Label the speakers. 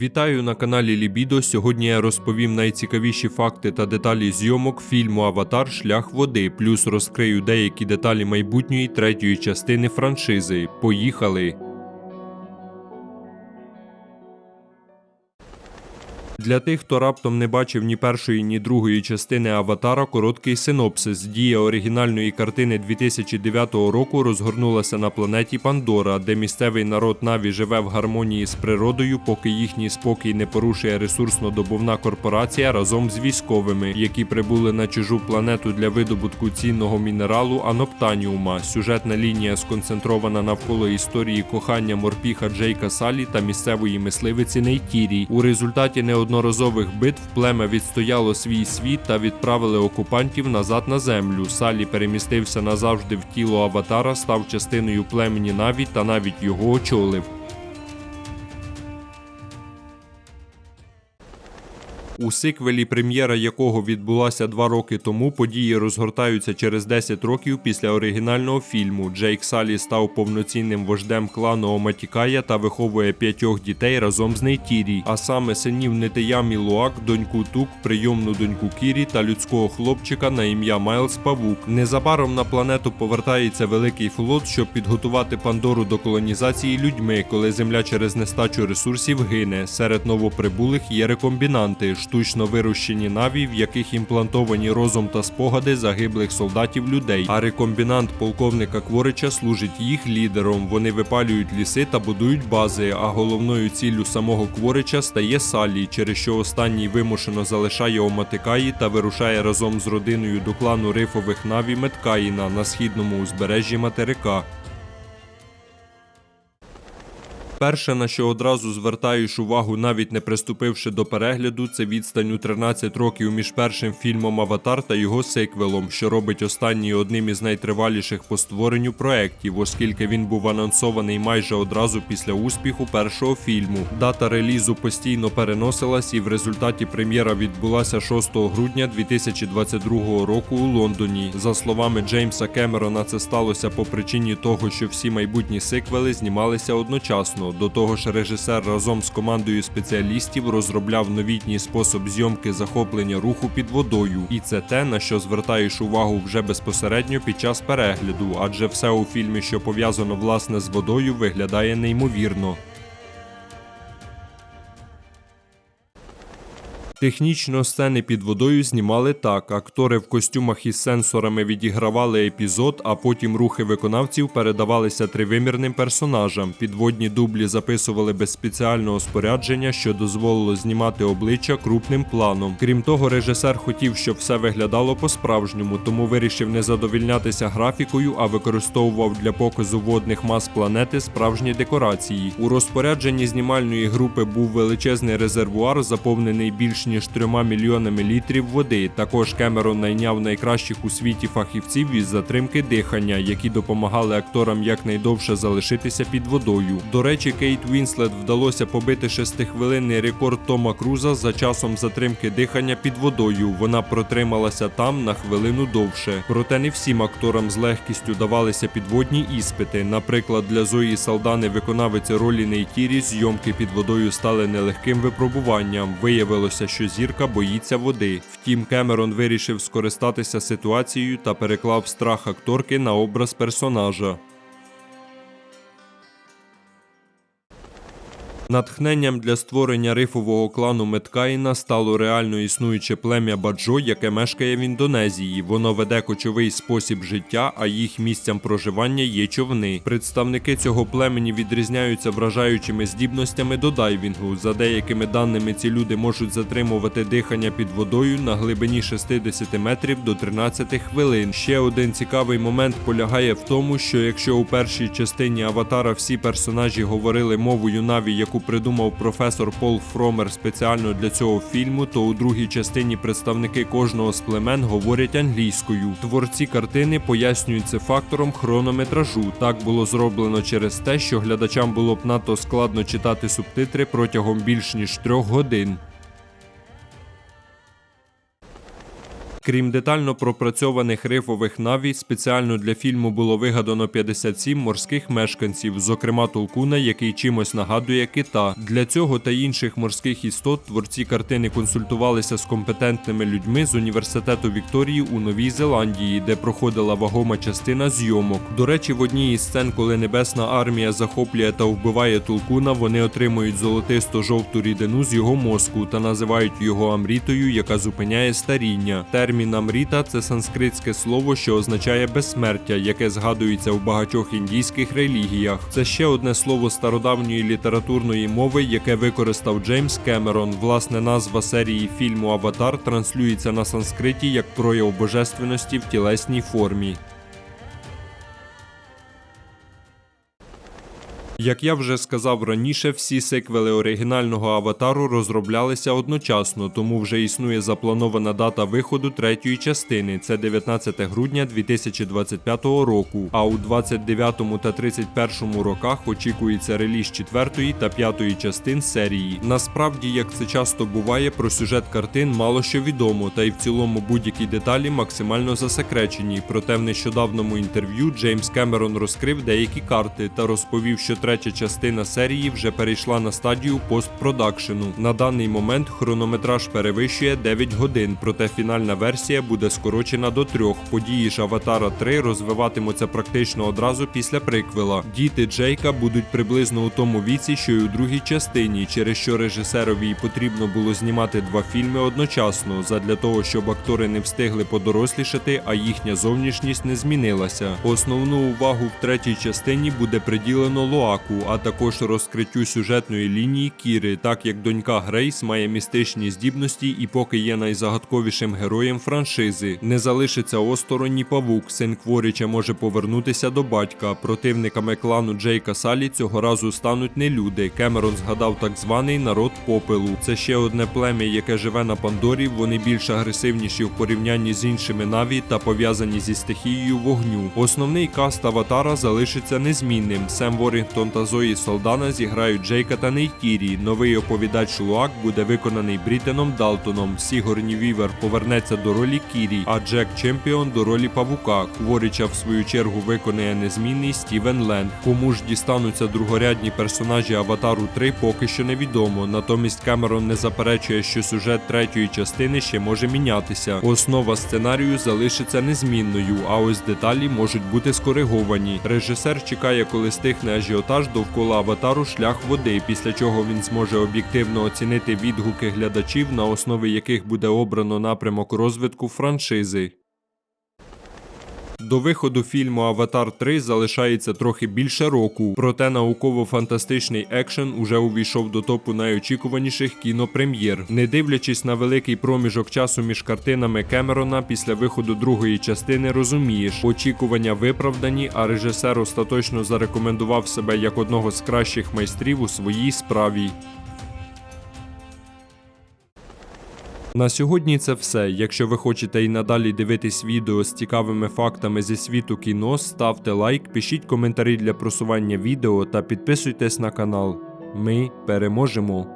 Speaker 1: Вітаю на каналі Лібідо. Сьогодні я розповім найцікавіші факти та деталі зйомок фільму Аватар Шлях води, плюс розкрию деякі деталі майбутньої третьої частини франшизи. Поїхали! Для тих, хто раптом не бачив ні першої, ні другої частини Аватара, короткий синопсис. Дія оригінальної картини 2009 року розгорнулася на планеті Пандора, де місцевий народ Наві живе в гармонії з природою, поки їхній спокій не порушує ресурсно-добувна корпорація разом з військовими, які прибули на чужу планету для видобутку цінного мінералу аноптаніума. Сюжетна лінія сконцентрована навколо історії кохання морпіха Джейка Салі та місцевої мисливиці Нейтірі. У результаті неодноразових битв плем'я відстояло свій світ та відправили окупантів назад на землю. Салі перемістився назавжди в тіло аватара, став частиною племені Наві та навіть його очолив. У сиквелі, прем'єра якого відбулася два роки тому, події розгортаються через 10 років після оригінального фільму. Джейк Салі став повноцінним вождем клану Оматікая та виховує п'ятьох дітей разом з Нейтірі, а саме синів Нетеямі Луак, доньку Тук, прийомну доньку Кірі та людського хлопчика на ім'я Майлз Павук. Незабаром на планету повертається великий флот, щоб підготувати Пандору до колонізації людьми, коли земля через нестачу ресурсів гине. Серед новоприбулих є рекомбінанти, штучно вирощені наві, в яких імплантовані розум та спогади загиблих солдатів людей. А рекомбінант полковника Кворича служить їх лідером. Вони випалюють ліси та будують бази. А головною ціллю самого Кворича стає Салі, через що останній вимушено залишає Оматикаї та вирушає разом з родиною до клану рифових наві Меткаїна на східному узбережжі материка. Перше, на що одразу звертаєш увагу, навіть не приступивши до перегляду, це відстань у 13 років між першим фільмом Аватар та його сиквелом, що робить останній одним із найтриваліших по створенню проєктів, оскільки він був анонсований майже одразу після успіху першого фільму. Дата релізу постійно переносилась, і в результаті прем'єра відбулася 6 грудня 2022 року у Лондоні. За словами Джеймса Кемерона, це сталося по причині того, що всі майбутні сиквели знімалися одночасно. До того ж, режисер разом з командою спеціалістів розробляв новітній спосіб зйомки захоплення руху під водою, і це те, на що звертаєш увагу вже безпосередньо під час перегляду, адже все у фільмі, що пов'язано власне з водою, виглядає неймовірно. Технічно сцени під водою знімали так. Актори в костюмах із сенсорами відігравали епізод, а потім рухи виконавців передавалися тривимірним персонажам. Підводні дублі записували без спеціального спорядження, що дозволило знімати обличчя крупним планом. Крім того, режисер хотів, щоб все виглядало по-справжньому, тому вирішив не задовільнятися графікою, а використовував для показу водних мас планети справжні декорації. У розпорядженні знімальної групи був величезний резервуар, заповнений більш ніж трьома мільйонами літрів води. Також Кемерон найняв найкращих у світі фахівців із затримки дихання, які допомагали акторам якнайдовше залишитися під водою. До речі, Кейт Вінслет вдалося побити шестихвилинний рекорд Тома Круза за часом затримки дихання під водою. Вона протрималася там на хвилину довше. Проте не всім акторам з легкістю давалися підводні іспити. Наприклад, для Зої Салдани, виконавиці ролі Нейтірі, зйомки під водою стали нелегким випробуванням. Виявилося, що зірка боїться води. Втім, Кемерон вирішив скористатися ситуацією та переклав страх акторки на образ персонажа. Натхненням для створення рифового клану Меткаїна стало реально існуюче плем'я Баджо, яке мешкає в Індонезії. Воно веде кочовий спосіб життя, а їх місцем проживання є човни. Представники цього племені відрізняються вражаючими здібностями до дайвінгу. За деякими даними, ці люди можуть затримувати дихання під водою на глибині 60 метрів до 13 хвилин. Ще один цікавий момент полягає в тому, що якщо у першій частині аватара всі персонажі говорили мовою Наві, яку придумав професор Пол Фромер спеціально для цього фільму, то у другій частині представники кожного з племен говорять англійською. Творці картини пояснюють це фактором хронометражу. Так було зроблено через те, що глядачам було б надто складно читати субтитри протягом більш ніж трьох годин. Крім детально пропрацьованих рифових навій, спеціально для фільму було вигадано 57 морських мешканців, зокрема толкуна, який чимось нагадує кита. Для цього та інших морських істот творці картини консультувалися з компетентними людьми з університету Вікторії у Новій Зеландії, де проходила вагома частина зйомок. До речі, в одній із сцен, коли Небесна армія захоплює та вбиває толкуна, вони отримують золотисто-жовту рідину з його мозку та називають його амрітою, яка зупиняє старіння. Термін амріта це санскритське слово, що означає безсмертя, яке згадується в багатьох індійських релігіях. Це ще одне слово стародавньої літературної мови, яке використав Джеймс Кемерон. Власне, назва серії фільму Аватар транслюється на санскриті як прояв божественності в тілесній формі. Як я вже сказав раніше, всі сиквели оригінального аватару розроблялися одночасно, тому вже існує запланована дата виходу третьої частини. Це 19 грудня 2025 року. А у 29 та 31 роках очікується реліз четвертої та п'ятої частин серії. Насправді, як це часто буває, про сюжет картин мало що відомо, та й в цілому будь-які деталі максимально засекречені. Проте в нещодавному інтерв'ю Джеймс Кемерон розкрив деякі карти та розповів, що третя частина серії вже перейшла на стадію постпродакшену. На даний момент хронометраж перевищує 9 годин, проте фінальна версія буде скорочена до трьох. Події ж Аватара 3 розвиватимуться практично одразу після приквела. Діти Джейка будуть приблизно у тому віці, що й у другій частині, через що режисерові потрібно було знімати два фільми одночасно, задля того, щоб актори не встигли подорослішати, а їхня зовнішність не змінилася. Основну увагу в третій частині буде приділено Лоаку, а також розкриттю сюжетної лінії Кіри, так як донька Грейс має містичні здібності і поки є найзагадковішим героєм франшизи. Не залишиться осторонь ні павук, син Кворіча може повернутися до батька. Противниками клану Джейка Салі цього разу стануть не люди. Кемерон згадав так званий народ попелу. Це ще одне плем'я, яке живе на Пандорі. Вони більш агресивніші в порівнянні з іншими наві та пов'язані зі стихією вогню. Основний каст аватара залишиться незмінним. Сем Ворінгтон та Зої Солдана зіграють Джейка та Нейтірі. Новий оповідач Луак буде виконаний Брітеном Далтоном. Сігорні Вівер повернеться до ролі Кірі, а Джек Чемпіон до ролі Павука. Кворіча в свою чергу виконає незмінний Стівен Ленг. Кому ж дістануться другорядні персонажі Аватару 3 поки що невідомо. Натомість Кемерон не заперечує, що сюжет третьої частини ще може мінятися. Основа сценарію залишиться незмінною, а ось деталі можуть бути скориговані. Режисер чекає, коли стихне ажіотаж довкола аватару шлях води, після чого він зможе об'єктивно оцінити відгуки глядачів, на основі яких буде обрано напрямок розвитку франшизи. До виходу фільму Аватар 3 залишається трохи більше року, проте науково-фантастичний екшен уже увійшов до топу найочікуваніших кінопрем'єр. Не дивлячись на великий проміжок часу між картинами Кемерона, після виходу другої частини розумієш, очікування виправдані, а режисер остаточно зарекомендував себе як одного з кращих майстрів у своїй справі. На сьогодні це все. Якщо ви хочете і надалі дивитись відео з цікавими фактами зі світу кіно, ставте лайк, пишіть коментарі для просування відео та підписуйтесь на канал. Ми переможемо!